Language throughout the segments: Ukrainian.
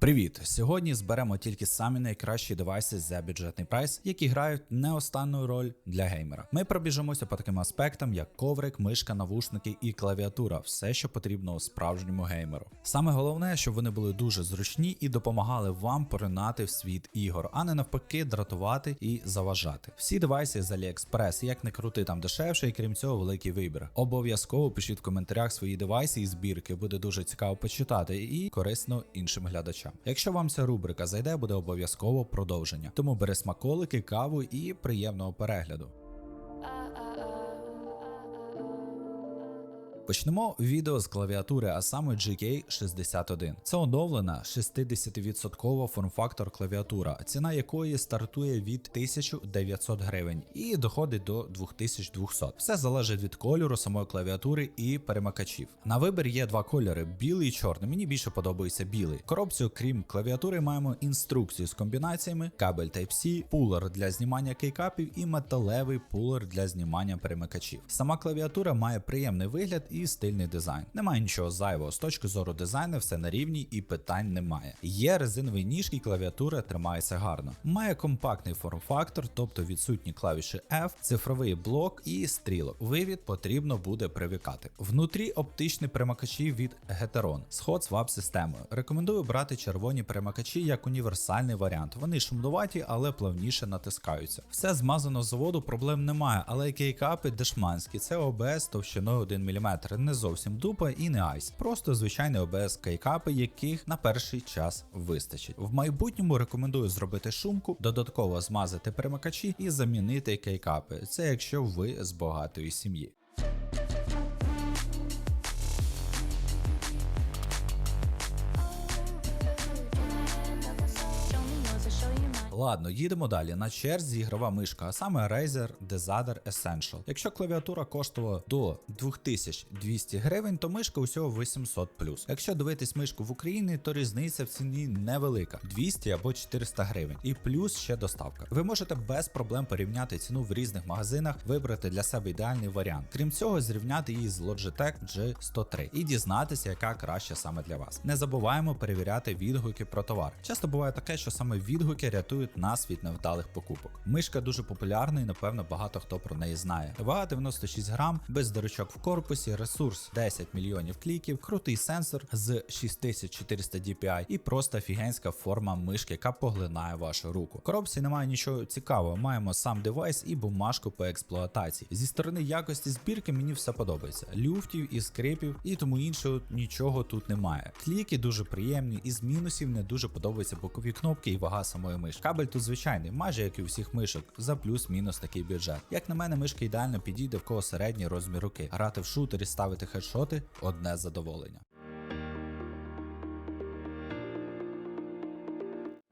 Привіт! Сьогодні зберемо тільки самі найкращі девайси за бюджетний прайс, які грають не останню роль для геймера. Ми пробіжимося по таким аспектам, як коврик, мишка, навушники і клавіатура, все, що потрібно справжньому геймеру. Саме головне, щоб вони були дуже зручні і допомагали вам поринати в світ ігор, а не навпаки дратувати і заважати. Всі девайси з AliExpress, як не крути, там дешевше, і крім цього, великий вибір. Обов'язково пишіть в коментарях свої девайси і збірки, буде дуже цікаво почитати і корисно іншим глядачам. Якщо вам ця рубрика зайде, буде обов'язково продовження. Тому бери смаколики, каву і приємного перегляду. Почнемо відео з клавіатури, а саме GK61. Це оновлена 60% форм-фактор клавіатура, ціна якої стартує від 1900 гривень і доходить до 2200. Все залежить від кольору самої клавіатури і перемикачів. На вибір є два кольори: білий і чорний. Мені більше подобається білий. Коробці, окрім клавіатури, маємо інструкцію з комбінаціями, кабель Type-C, пулер для знімання кейкапів і металевий пулер для знімання перемикачів. Сама клавіатура має приємний вигляд і стильний дизайн. Немає нічого зайвого. З точки зору дизайну все на рівні і питань немає. Є резинові ніжки, і клавіатура тримається гарно. Має компактний форм-фактор, тобто відсутні клавіші F, цифровий блок і стрілок. Вивід потрібно буде привикати. Внутрі оптичні перемикачі від Heteron з swap системою. Рекомендую брати червоні перемикачі як універсальний варіант. Вони шумнуваті, але плавніше натискаються. Все змазано з заводу, проблем немає, але кейкапи дешманські, це ОБС товщиною 1 мм не зовсім дупа і не айс, просто звичайні ОБС кейкапи, яких на перший час вистачить. В майбутньому рекомендую зробити шумку, додатково змазати перемикачі і замінити кейкапи. Це якщо ви з багатої сім'ї. Ладно, їдемо далі. На черзі ігрова мишка, а саме Razer Desader Essential. Якщо клавіатура коштувала до 2200 гривень, то мишка усього 800 Якщо дивитись мишку в Україні, то різниця в ціні невелика 200 або 400 гривень. І плюс ще доставка. Ви можете без проблем порівняти ціну в різних магазинах, вибрати для себе ідеальний варіант. Крім цього, зрівняти її з Logitech G103 і дізнатися, яка краща саме для вас. Не забуваємо перевіряти відгуки про товар. Часто буває таке, що саме відгуки рятують нас від невдалих покупок. Мишка дуже популярна і напевно багато хто про неї знає. Вага 96 грам, без дирочок в корпусі, ресурс 10 мільйонів кліків, крутий сенсор з 6400 DPI і просто офігенська форма мишки, яка поглинає вашу руку. В коробці немає нічого цікавого, маємо сам девайс і бумажку по експлуатації. Зі сторони якості збірки мені все подобається. Люфтів і скрипів і тому іншого нічого тут немає. Кліки дуже приємні, із мінусів не дуже подобаються бокові кнопки і вага самої мишки. Кабель тут звичайний, майже як і у всіх мишок, за плюс-мінус такий бюджет. Як на мене, мишка ідеально підійде в кого середній розмір руки. Грати в шутері, ставити хедшоти одне задоволення.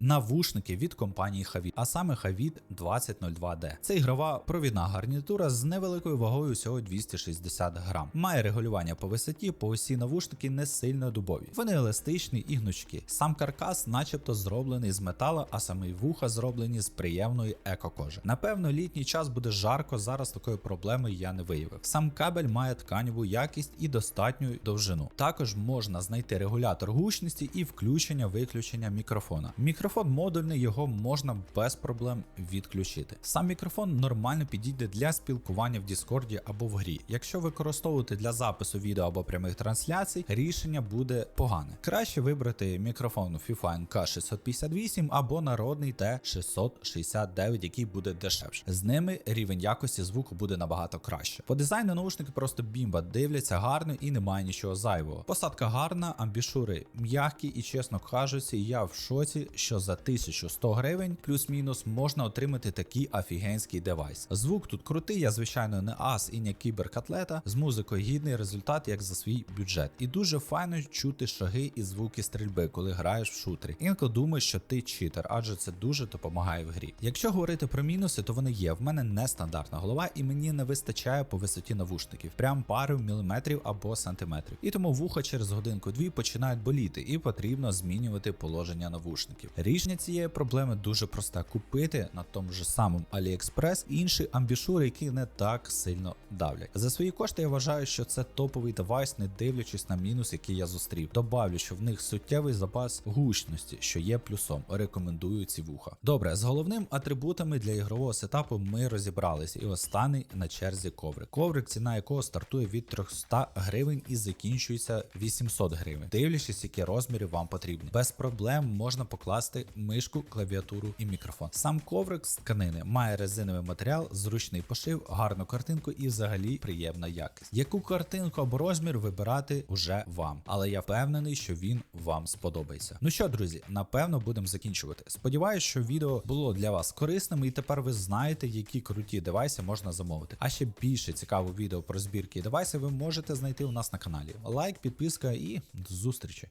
Навушники від компанії Havit, а саме Havit 2002D. Це ігрова провідна гарнітура з невеликою вагою всього 260 грам. Має регулювання по висоті, по осі навушники не сильно дубові. Вони еластичні і гнучкі. Сам каркас, начебто, зроблений з металу, а самі вуха зроблені з приємної екокожи. Напевно, літній час буде жарко, зараз такої проблеми я не виявив. Сам кабель має тканеву якість і достатню довжину. Також можна знайти регулятор гучності і включення-виключення мікрофона. Мікрофон модульний, його можна без проблем відключити. Сам мікрофон нормально підійде для спілкування в Діскорді або в грі. Якщо використовувати для запису відео або прямих трансляцій, рішення буде погане. Краще вибрати мікрофон FIFA NK658 або народний T669, який буде дешевше. З ними рівень якості звуку буде набагато краще. По дизайну наушники просто бімба, дивляться гарно і немає нічого зайвого. Посадка гарна, амбішури м'які і чесно кажучи, я в шоці, що за 1100 гривень плюс-мінус можна отримати такий офігенський девайс. Звук тут крутий, я звичайно не ас і не кіберкатлета, з музикою гідний результат як за свій бюджет. І дуже файно чути шаги і звуки стрільби, коли граєш в шутері. Інколи думаєш, що ти читер, адже це дуже допомагає в грі. Якщо говорити про мінуси, то вони є. В мене нестандартна голова, і мені не вистачає по висоті навушників, прям пару міліметрів або сантиметрів. І тому вуха через годинку-дві починають боліти, і потрібно змінювати положення навушників. Рішення цієї проблеми дуже просте: купити на тому ж самому AliExpress інший амбішур, який не так сильно давлять. За свої кошти я вважаю, що це топовий девайс, не дивлячись на мінус, який я зустрів. Добавлю, що в них суттєвий запас гучності, що є плюсом. Рекомендую ці вуха. Добре, з головним атрибутами для ігрового сетапу ми розібралися. І останній на черзі коврик. Коврик, ціна якого стартує від 300 гривень і закінчується 800 гривень, дивлячись, які розміри вам потрібні. Без проблем можна покласти мишку, клавіатуру і мікрофон. Сам коврик з тканини має резиновий матеріал, зручний пошив, гарну картинку і взагалі приємна якість. Яку картинку або розмір вибирати уже вам, але я впевнений, що він вам сподобається. Ну що, друзі, напевно, будемо закінчувати. Сподіваюсь, що відео було для вас корисним, і тепер ви знаєте, які круті девайси можна замовити. А ще більше цікавого відео про збірки і ви можете знайти у нас на каналі. Лайк, підписка і до зустрічі.